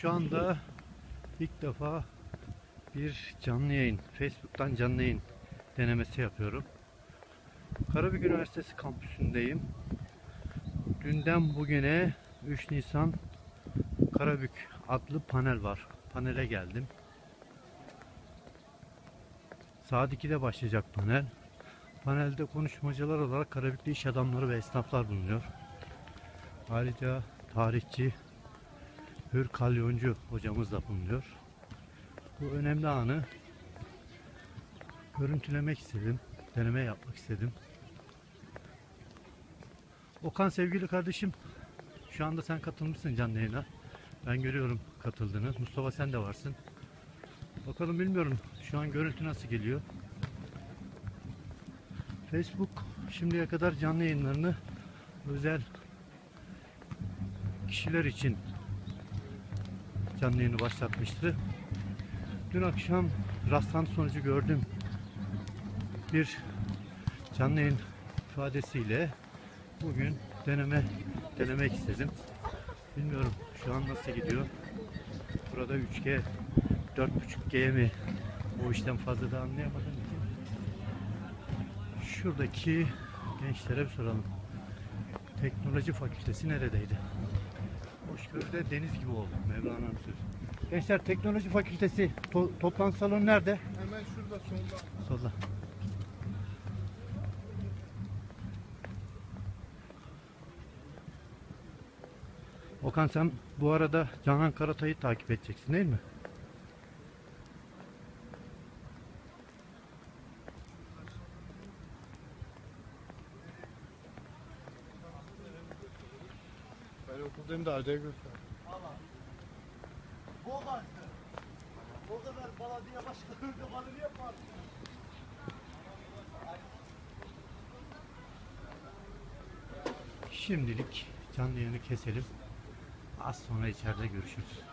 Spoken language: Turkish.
Şu anda ilk defa bir canlı yayın, Facebook'tan canlı yayın denemesi yapıyorum. Karabük Üniversitesi kampüsündeyim. Dünden bugüne 3 Nisan Karabük adlı panel var. Panele geldim. Saat 2'de başlayacak panel. Panelde konuşmacılar olarak Karabük'te iş adamları ve esnaflar bulunuyor. Ayrıca tarihçi Hür Kalyoncu hocamız da bulunuyor. Bu önemli anı görüntülemek istedim. Deneme yapmak istedim. Okan sevgili kardeşim şu anda sen katılmışsın canlı yayına. Ben görüyorum katıldığını. Mustafa sen de varsın. Bakalım bilmiyorum şu an görüntü nasıl geliyor. Facebook şimdiye kadar canlı yayınlarını özel kişiler için yayını başlatmıştı. Dün akşam rastlantı sonucu gördüm. Bir canlı yayın ifadesiyle bugün deneme denemek istedim. Bilmiyorum şu an nasıl gidiyor. Burada 3G 4.5G mi o işten fazla da anlayamadım ki. Şuradaki gençlere bir soralım. Teknoloji fakültesi neredeydi? Hoşgörü'de deniz gibi oldu. Mevlana'nın sözü. Gençler Teknoloji Fakültesi to- toplantı salonu nerede? Hemen şurada solda. Solda. Okan sen bu arada Canan Karatay'ı takip edeceksin değil mi? Ben okuldayım da acayip göster. O kadar belediye başkanı bana niye yapar? Şimdilik canlı yayını keselim. Az sonra içeride görüşürüz.